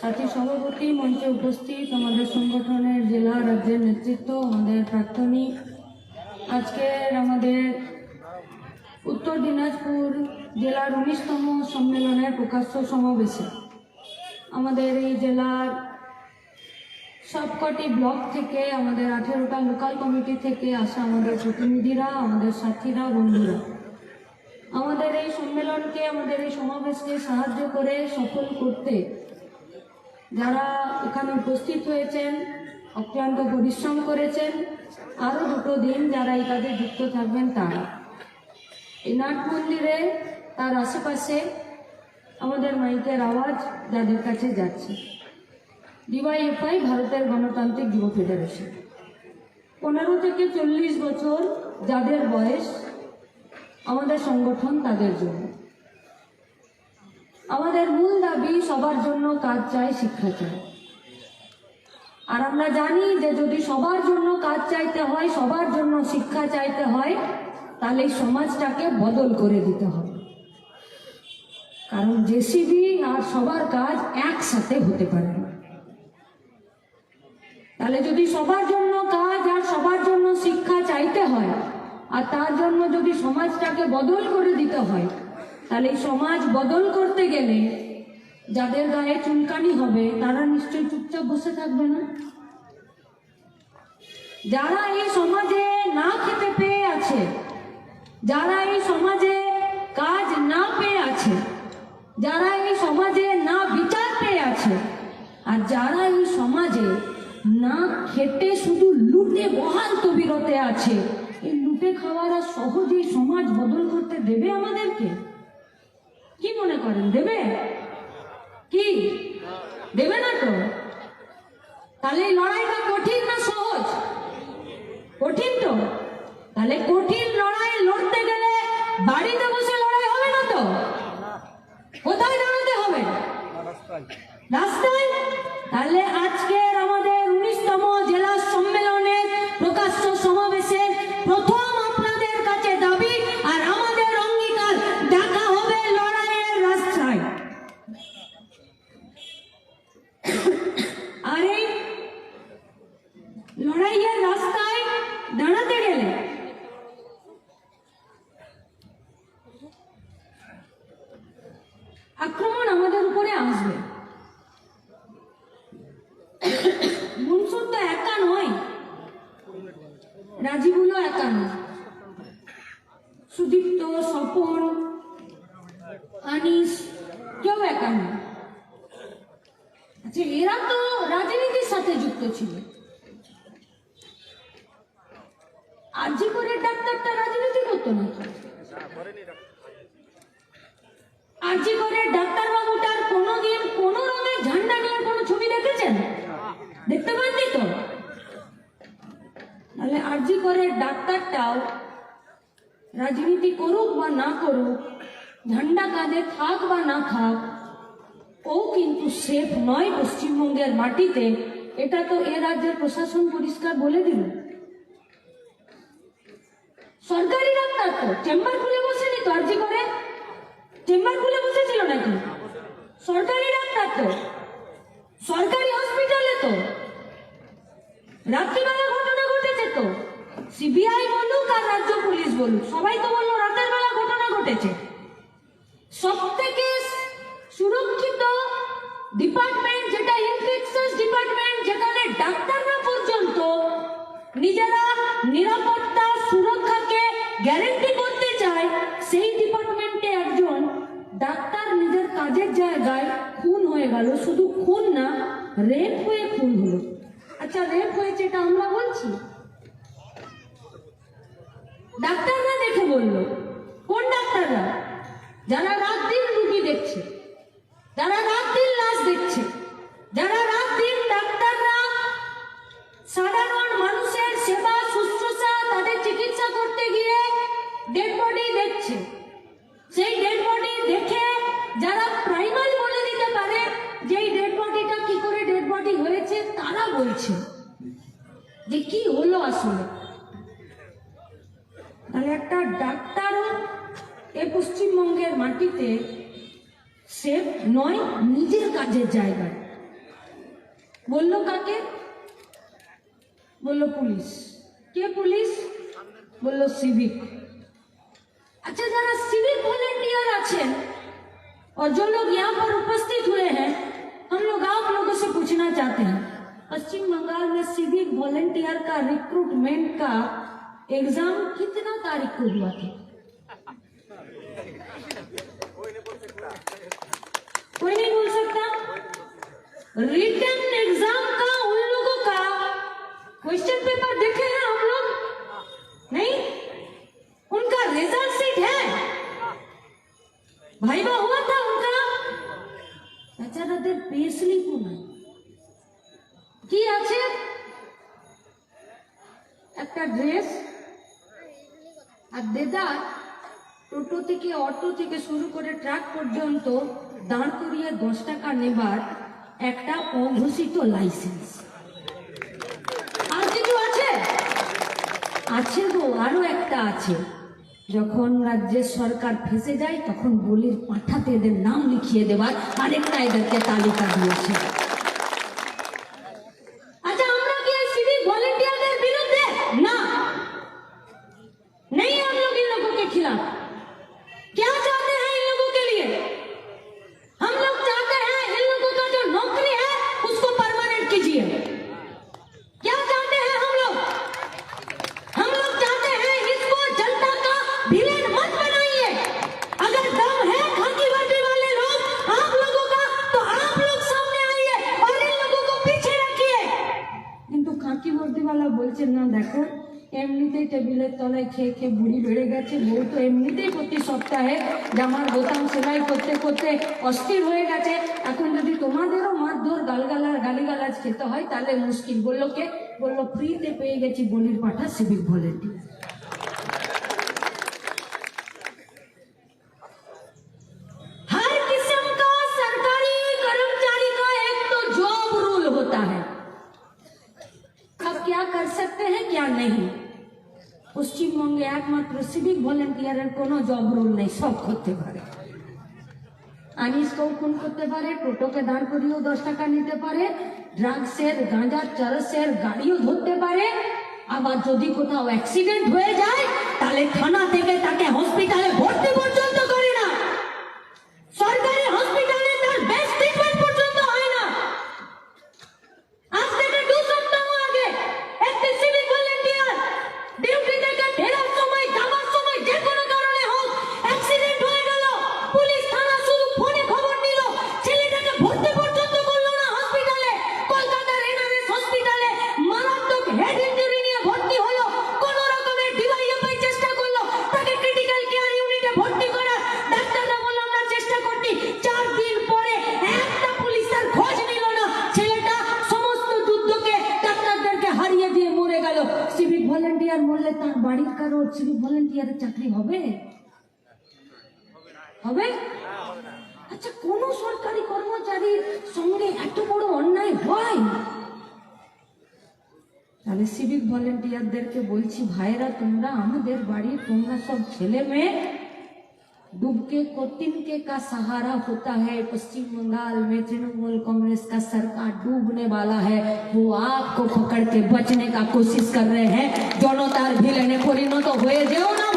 সাথী সভাপতি মঞ্চে উপস্থিত আমাদের সংগঠনের জেলা রাজ্যের নেতৃত্ব, আমাদের প্রাক্তনী। আজকের আমাদের উত্তর দিনাজপুর জেলার উনিশতম সম্মেলনের প্রকাশ্য সমাবেশে আমাদের এই জেলার সবকটি ব্লক থেকে, আমাদের আঠেরোটা লোকাল কমিটি থেকে আসা আমাদের প্রতিনিধিরা, আমাদের সাথীরা, বন্ধুরা। আমাদের এই সম্মেলনকে, আমাদের এই সমাবেশকে সাহায্য করে সফল করতে যারা এখানে উপস্থিত হয়েছেন, অক্লান্ত পরিশ্রম করেছেন আরও দুটো দিন যারা এই কাজে যুক্ত থাকবেন তারা। এই নাট মন্দিরে তার আশেপাশে আমাদের মাইকের আওয়াজ যাদের কাছে যাচ্ছে। ডিওয়াইএফআই, ভারতের গণতান্ত্রিক যুব ফেডারেশন। পনেরো থেকে চল্লিশ বছর যাদের বয়স আমাদের সংগঠন তাদের জন্য। আমাদের মূল দাবি সবার জন্য কাজ চাই শিক্ষা চাই। আর আমরা জানি যে যদি সবার জন্য কাজ চাইতে হয়, সবার জন্য শিক্ষা চাইতে হয়, তাহলে সমাজটাকে বদল করে দিতে হবে। কারণ জেসিবি আর সবার কাজ একসাথে হতে পারে না। তাহলে যদি সবার জন্য কাজ আর সবার জন্য শিক্ষা চাইতে হয় আর তার জন্য যদি সমাজটাকে বদল করে দিতে হয়, তাহলে এই সমাজ বদল করতে গেলে যাদের গায়ে চুলকানি হবে, তারা নিশ্চয়ই চুপচাপ বসে থাকবে না? যারা এই সমাজে না খেতে পেয়ে আছে, যারা এই সমাজে কাজ না পেয়ে আছে, যারা এই সমাজে না বিচার পেয়ে আছে, আর যারা এই সমাজে না খেতে শুধু লুটে বহাল তবিরতে আছে লুটে খাওয়ারা সহজেই সমাজ বদল করতে দেবে আমাদেরকে? কি মনে করেন, দেবে? কি? দেবে না তো? তাহলে লড়াইটা কঠিন না সহজ? কঠিন তো। তাহলে কঠিন লড়াই লড়তে গেলে বাড়িতে বসে লড়াই হবে না তো? কোথায় দাঁড়াতে হবে? রাস্তায়? তাহলে আজকের কোনোদিন কোনো রঙের ঝান্ডা কোনো ছবি দেখেছেন? দেখতে করে ডাক্তারটাও রাজনীতি করুক বা না করুক, ঝান্ডা কাঁধে থাক বা না থাক, ও কিন্তু সেফ নয় পশ্চিমবঙ্গের মাটিতে। এটা তো এ রাজ্যের প্রশাসন পরিষ্কার বলে দিল। সরকারি ডাক্তার তো, চেম্বার খুলে বসেনি তো আরজি করে? চেম্বার খুলে বসেছিল নাকি? সরকারি ডাক্তার তো। সরকারি হসপিটালে তো। রাত্রিবেলা ঘটনা ঘটেছে তো। সিবিআই বলুক আর রাজ্য পুলিশ বলুক। সবাই তো বলল, রাতের বেলা ঘটনা ঘটেছে। সব থেকে সুরক্ষিত ডিপার্টমেন্ট যেটা ইনফেকশন ডিপার্টমেন্ট যেখানে ডাক্তাররা পর্যন্ত নিজেরা নিরাপত্তা, সুরক্ষাকে গ্যারেন্টি করতে চায়, সেই ডিপার্টমেন্টে ডাক্তার নিজের কাজের জায়গায় খুন হয়ে গেল, শুধু খুন না রেপ হয়ে খুন হলো। আচ্ছা রেপ হয়েছে এটা আমরা বলছি? ডাক্তাররা দেখে বলল, কোন ডাক্তাররা? যারা রাত দিন রুগী দেখছে, যারা রাত দিন লাশ দেখছে সেফ নয় নিজের কাজের জায়গায় বললো কাকে বললো পুলিশ কে পুলিশ বললো সিভিক अच्छा जरा सिविक वॉलेंटियर आछे और जो लोग यहाँ पर उपस्थित हुए हैं हम लोग आप लोगों से पूछना चाहते हैं पश्चिम बंगाल में सिविक वॉलेंटियर का रिक्रूटमेंट का एग्जाम कितना तारीख को हुआ था रिटर्न एग्जाम का उन लोगों का क्वेश्चन पेपर देखे हैं हम लोग नहीं उनका रिजल्ट सीट है भाईबा हुआ था उनका বেচারাদের পে স্লিপও নাই কি আছে একটা ড্রেস আর দেদার টোটো থেকে অটো থেকে শুরু করে ট্রাক পর্যন্ত দাঁড় করিয়ে দশ টাকা নেবার একটা অঘোষিত লাইসেন্স। আর কিছু আছে? আছে গো, আরও একটা আছে। যখন রাজ্যের সরকার ফেসে যায়, তখন বলির পাঠাতে এদের নাম লিখিয়ে দেবার আরেকটা এদেরকে তালিকা দিয়েছে। কিন্তু খাকি বর্দিওয়ালা বলছেন না দেখো এমনিতেই টেবিলের তলায় খেয়ে খেয়ে বুড়ি বেড়ে গেছে বউ তো এমনিতেই প্রতি সপ্তাহে জামার বোতাম সেলাই করতে করতে অস্থির হয়ে গেছে এখন যদি তোমাদেরও মারধর গালগালার গালিগালাজ খেতে হয় তাহলে মুশকিল বললো কে বললো ফ্রিতে পেয়ে গেছি বলির পাঠা সিভিক ভলেন্টিয়ার हर किस्म का सरकारी कर्मचारी का एक तो जॉब रूल होता है अब क्या कर আর নেই। পশ্চিমবঙ্গে একমাত্র সিভিক ভলেন্টিয়ারের কোনো জব রোল নেই, সব করতে পারে। আনিসকেও খুন করতে পারে, টোটোকে দাঁড় করিয়েও দশ টাকা নিতে পারে ড্রাগসের গাঁজার চারসের গাড়িও ধরতে পারে। আবার যদি কোথাও অ্যাক্সিডেন্ট হয়ে যায়, তাহলে থানা থেকে তাকে হসপিটালে ভর্তি করতে ভলেন্টিয়ারের চাকরি হবে? হবে? আচ্ছা কোন সরকারি কর্মচারীর সঙ্গে এত বড় অন্যায় হয়? তাহলে সিভিক ভলেন্টিয়ারদেরকে বলছি ভাইরা তোমরা আমাদের বাড়ির তোমরা সব ছেলে মেয়ে डूब के को तिनके का सहारा होता है पश्चिम बंगाल में तृणमूल कांग्रेस का सरकार डूबने वाला है वो आपको पकड़ के बचने का कोशिश कर रहे हैं জনতার ভিলেনে পরিণত হয়ে যেও না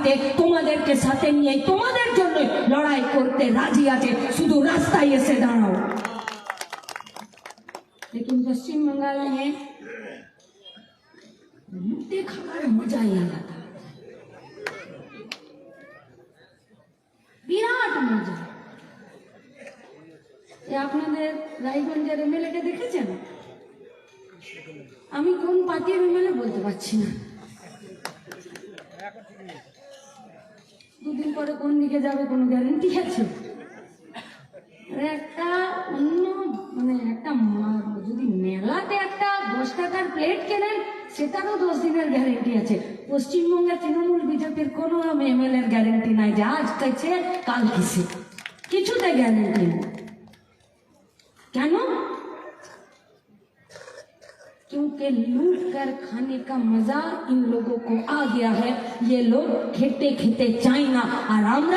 দাবিতে তোমাদেরকে সাথে নিয়ে তোমাদের জন্য লড়াই করতে রাজি আছে শুধু রাস্তায় এসে দাঁড়াও लेकिन पश्चिम बंगाल में मुद्दे खाकर मजा ही आलादा বিরাট মজা এ আপনাদের রায়গঞ্জের এমএলএকে দেখেছেন আমি কোন পার্টির এমএলএ বলতে পারছি না দুদিন পরে কোন দিকে যাবে কোনো গ্যারেন্টি আছে? একটা অন্য মানে একটা যদি মেলাতে একটা দশ টাকার প্লেট কেনেন, সেটারও দশ দিনের গ্যারেন্টি আছে। পশ্চিমবঙ্গের তৃণমূল, বিজেপির কোনো এমএলএ এর গ্যারেন্টি নাই, যে আজ কাছে কাল কিছুতে গ্যারেন্টি নেই। কেন? क्योंकि लूट कर खाने का मज़ा इन लोगों को आ गया है। ये लोग खेते खेते चाइना आराम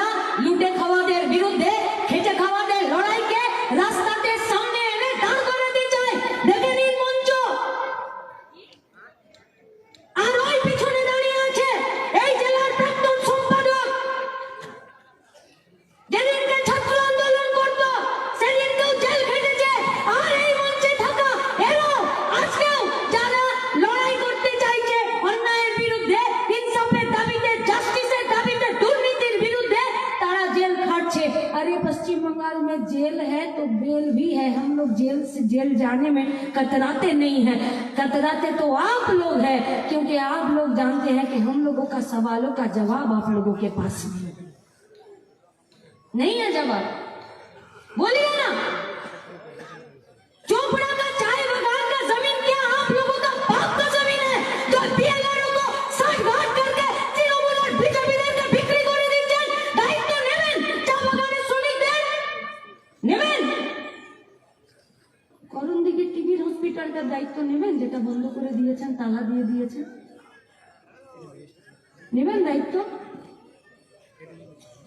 लूटे खवा देर विरुद्ध हैं कतराते तो आप लोग हैं, क्योंकि आप लोग जानते हैं कि हम लोगों का सवालों का जवाब आप लोगों के पास नहीं है। नहीं है जवाब? बोलिए ना। चोपड़ा করণ দিকে টিভির হসপিটালটার দায়িত্ব নেবেন, যেটা বন্ধ করে দিয়েছেন, তালা দিয়ে দিয়েছেন। নেবেন দায়িত্ব?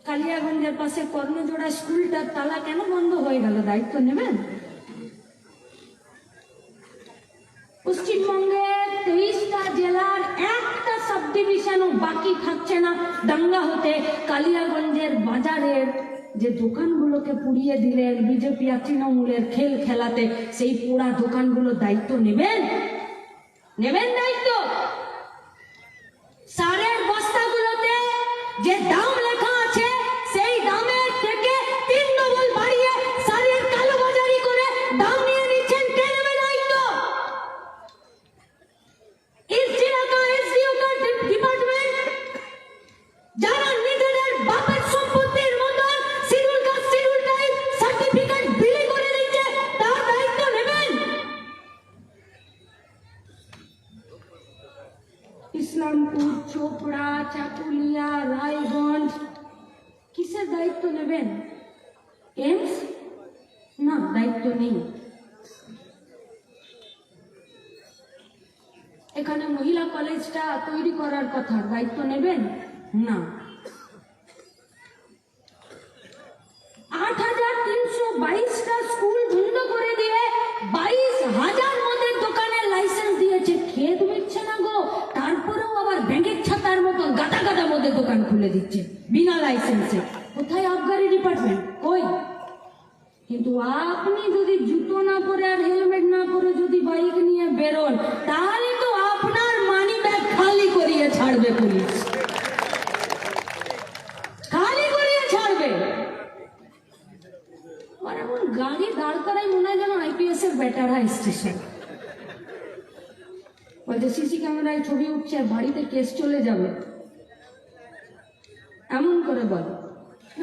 কালিয়াগঞ্জের পাশে কর্ণজোড়া স্কুলটার তালা কেন বন্ধ হয়ে গেল? দায়িত্ব নেবেন? পশ্চিমবঙ্গের তেইশটা জেলার একটা সাব ডিভিশনও বাকি থাকছে না। দাঙ্গা হতে কালিয়াগঞ্জের বাজারের যে দোকানগুলোকে পুড়িয়ে দিলেন, বিজেপি আর তৃণমূলের খেল খেলাতে, সেই পোড়া দোকানগুলো দায়িত্ব নেবেন? নেবেন দায়িত্ব? সারের বস্তাগুলোতে যে করার কথা দায়িত্ব নেবেন? না। তারপরেও আবার ব্যাংকের ছাতার মদের দোকান খুলে দিচ্ছে বিনা লাইসেন্সে কোথায় আবগারি ডিপার্টমেন্ট কই? কিন্তু আপনি যদি জুতো না পরে আর হেলমেট না পরে যদি বাইক নিয়ে বেরোন, তাহলে পুলিশ খালি ছাড়বে। আর এমন গাড়ি দাঁড় করাই মনে হয় যেন আইপিএস এর স্টেশন বলছে সিসি ক্যামেরায় ছবি উঠছে আর বাড়িতে কেস চলে যাবে। এমন করে বলে।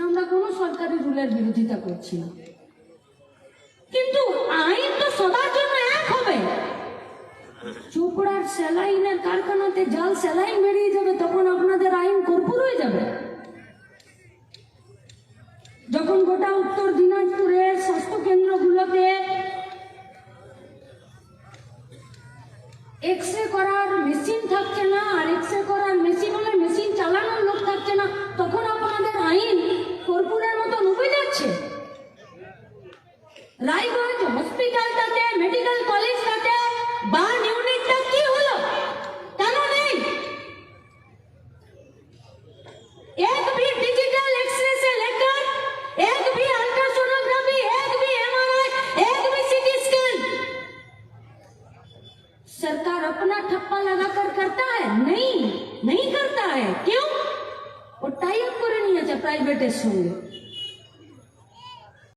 আমরা কোনো সরকারি রুলের বিরোধিতা করছি না। কিন্তু আইন তো সবার জন্য চোপড়ার স্যালাইনের কারখানাতে জাল স্যালাইন বেরিয়ে যাবে, তখন আপনাদের আইন কর্পূর হয়ে যাবে। যখন গোটা উত্তর দিনাজপুরের স্বাস্থ্য কেন্দ্রগুলোতে এক্স রে করার মেশিন থাকছে না, আর এক্স রে করার মেশিন হলে মেশিন চালানোর লোক থাকছে না, তখন আপনাদের আইন কর্পূরের মতন উবে যাচ্ছে। রায়গঞ্জ